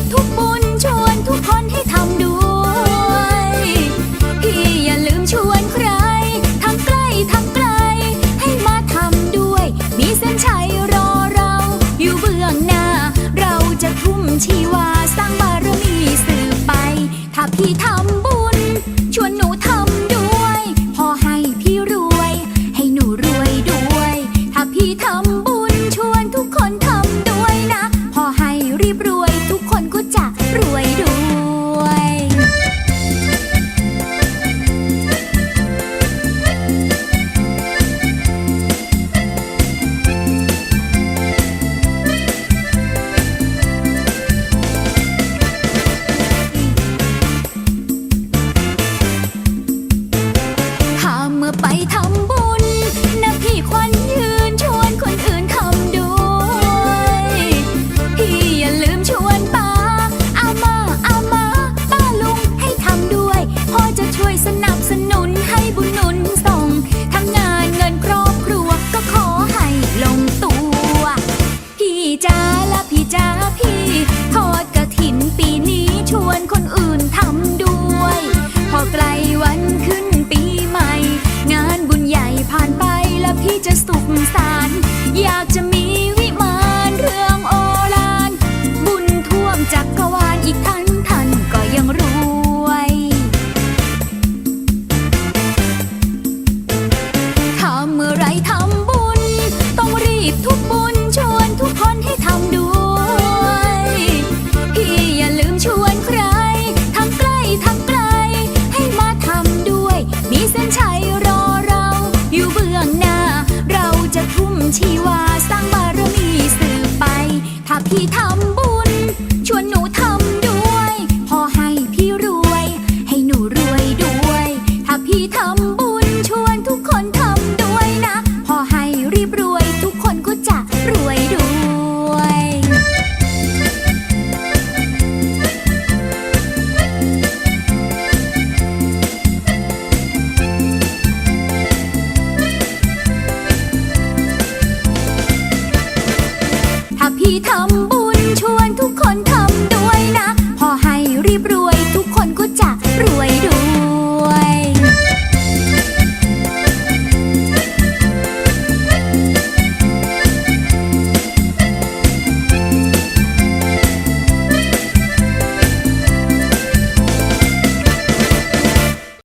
บทุกบุญชวนทุกคนให้ทำด้วยพี่อย่าลืมชวนใคร ทั้งใกล้ทั้งไกล ให้มาทำด้วย มีเส้นชัยรอเรา อยู่เบื้องหน้า เราจะทุ่มชีวาสร้างบารมีสืบไป ถ้าพี่ทำ บุญนพีควันยืนชวนคนอื่นทำด้วยพี่อย่าลืมชวนป้าอามาอามาป้าลุงให้ทำด้วยพ่อจะช่วยสนับสนุนให้บุญส่งทั้งานเงินครอบครัวก็ขอให้ลงตัว พี่จ๋าละ พี่ทำบุญ ชวนหนูทำด้วย พอให้พี่รวย ให้หนูรวยด้วย ถ้าพี่ทำ